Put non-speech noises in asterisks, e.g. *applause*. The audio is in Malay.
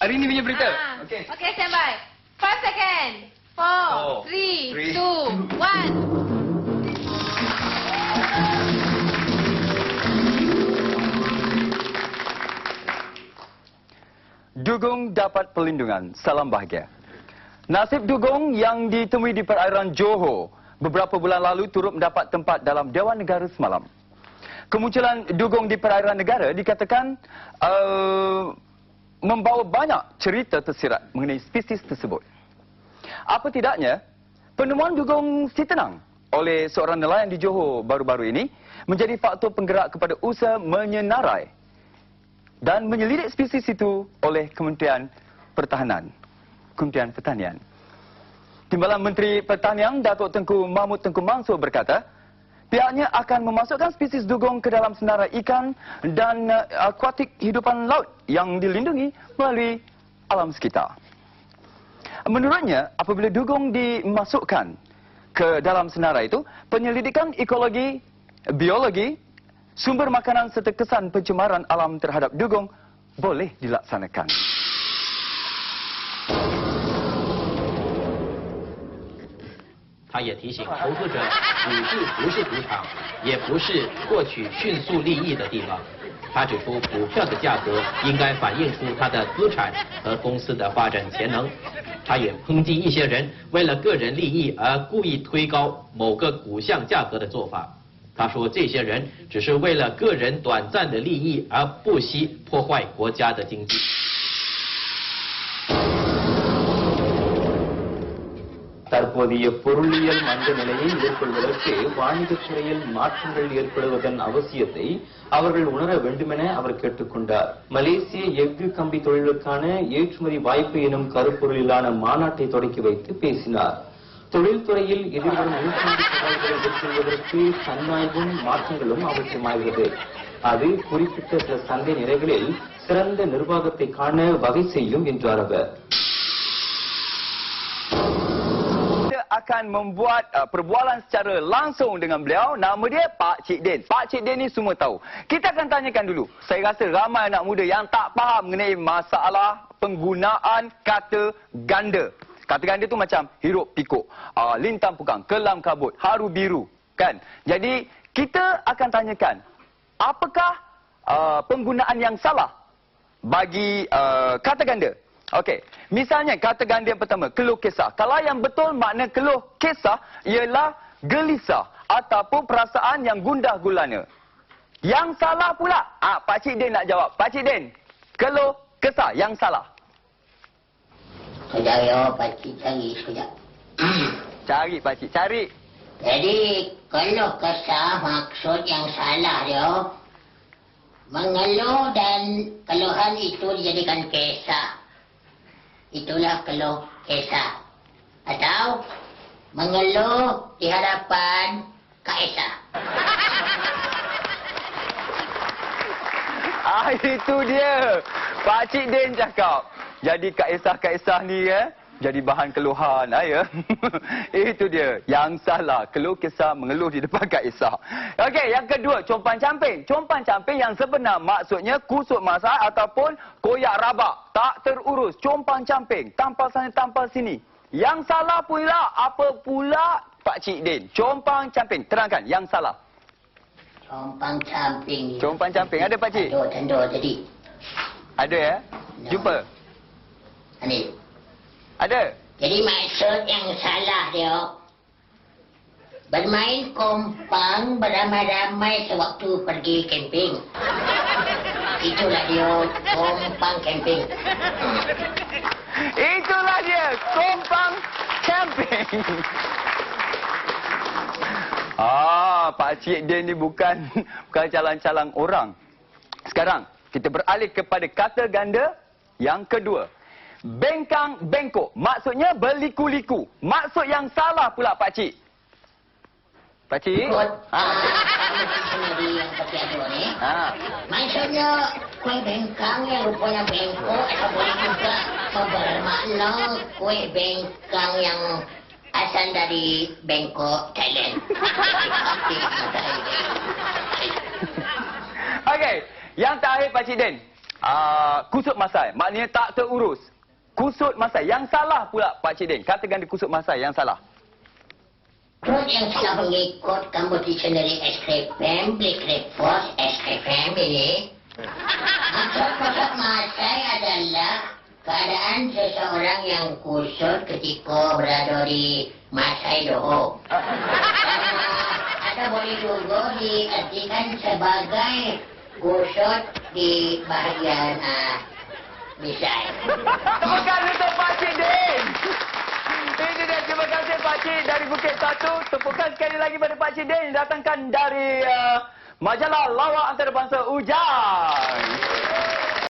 hari ini punya berita. Ah. Okey. Okay, stand by. Five second. Four, Four, three, three, two, one. Dugong dapat perlindungan. Salam bahagia. Nasib dugong yang ditemui di perairan Johor beberapa bulan lalu turut mendapat tempat dalam Dewan Negara semalam. Kemunculan dugong di perairan negara dikatakan uh, membawa banyak cerita tersirat mengenai spesies tersebut. Apa tidaknya, penemuan dugong si tenang oleh seorang nelayan di Johor baru-baru ini menjadi faktor penggerak kepada usaha menyenarai dan menyelidik spesies itu oleh Kementerian Pertahanan. Kementerian Pertanian. Timbalan Menteri Pertanian Datuk Tengku Mahmud Tengku Mansur berkata, pihaknya akan memasukkan spesies dugong ke dalam senarai ikan dan uh, akuatik hidupan laut yang dilindungi melalui alam sekitar. Menurutnya, apabila dugong dimasukkan ke dalam senarai itu, penyelidikan ekologi, biologi, sumber makanan serta kesan pencemaran alam terhadap dugong boleh dilaksanakan. 他也提醒投资者，股市不是赌场，也不是获取迅速利益的地方。他指出，股票的价格应该反映出它的资产和公司的发展潜能。他也抨击一些人为了个人利益而故意推高某个股项价格的做法。他说，这些人只是为了个人短暂的利益而不惜破坏国家的经济。தற்போதைய பொருளியல் மந்த நிலையை எதிர்கொள்வதற்கு வாணிகத் துறையில் மாற்றங்கள் ஏற்படுவதன் அவசியத்தை அவர்கள் உணர வேண்டுமென அவர் கேட்டுக்கொண்டார். மலேசிய எஃகு கம்பி தொழிலுக்கான ஏற்றுமதி வாய்ப்பு எனும் கருப்பொருளிலான மாநாட்டை தொடக்கி வைத்து பேசினார். தொழில்துறையில் எதிர்வரும் நூற்றாண்டு சவால்களை எதிர்கொள்வதற்கு தன்னாய்வும் மாற்றங்களும் அவசியமாகிறது. அது குறிப்பிட்ட சில சந்தை நிலைகளில் சிறந்த நிர்வாகத்தை காண வகை செய்யும் என்றார் அவர். Akan membuat uh, perbualan secara langsung dengan beliau. Nama dia Pak Cik Din. Pak Cik Din ni semua tahu. Kita akan tanyakan dulu. Saya rasa ramai anak muda yang tak faham mengenai masalah penggunaan kata ganda. Kata ganda tu macam hirup pikuk, uh, lintang pukang, kelam kabut, haru biru. Kan? Jadi, kita akan tanyakan, apakah uh, penggunaan yang salah bagi uh, kata ganda. Okey, misalnya kata ganda yang pertama, keluh kesah. Kalau yang betul makna keluh kesah ialah gelisah ataupun perasaan yang gundah gulana. Yang salah pula, ah Pak Cik Din nak jawab. Pak Cik Din, keluh kesah yang salah. Sekejap ya, pakcik cari sekejap. *coughs* Cari Pak Cik, cari. Jadi, kalau kesah maksud yang salah dia, mengeluh dan keluhan itu dijadikan kesah. Itulah keluh kesah. Atau mengeluh di hadapan Kaisar. Ah itu dia. Pak Cik Din cakap. Jadi Kak Esah ni eh jadi bahan keluhan ah, ya. *laughs* itu dia. Yang salah keluh kesah mengeluh di depan Kak Esah. Okey, yang kedua compan camping. Compan camping yang sebenar maksudnya kusut masak ataupun koyak rabak. Tak terurus. Compan camping. Tampal sana tampal sini. Yang salah pula apa pula Pak Cik Din? Compang camping. Terangkan yang salah. Compang camping ni. Compan camping ada Pak Cik? Tentu, tentu. Jadi, Ada ya? Jumpa. ni. Ada. Jadi maksud yang salah dia bermain kompang beramai-ramai sewaktu pergi camping. Itulah dia kompang camping. Itulah dia, kompang camping. Ah, Pak Cik Din ni bukan bukan calang-calang orang. Sekarang kita beralih kepada kata ganda yang kedua. Bengkang bengkok. Maksudnya berliku-liku. Maksud yang salah pula Pak Cik. Pak Cik? Ha. Ha. Maksudnya kue bengkang yang rupanya bengkok atau boleh juga bermakna kue bengkang yang asal dari Bangkok, Thailand. *laughs* Okey, yang terakhir Pak Cik Din. uh, kusut masai. Maknanya tak terurus. Kusut masai. Yang salah pula Pak Cik Din. Katakan di kusut masai yang salah. Terus yang salah mengikut kompetisi dari SKPM, Blik Repos, SKPM ini. Maksud-maksud masai adalah keadaan seseorang yang kusut ketika berada di masai doho. Atau boleh juga diartikan sebagai kusut di bahagian uh, misai. *laughs* Tepukan untuk Pak Cik Din. Ini dia. Terima kasih Pak Cik dari Bukit Satu. Tepukan sekali lagi pada Pak Cik Din. Datangkan dari uh, majalah Lawak Antarabangsa Ujang.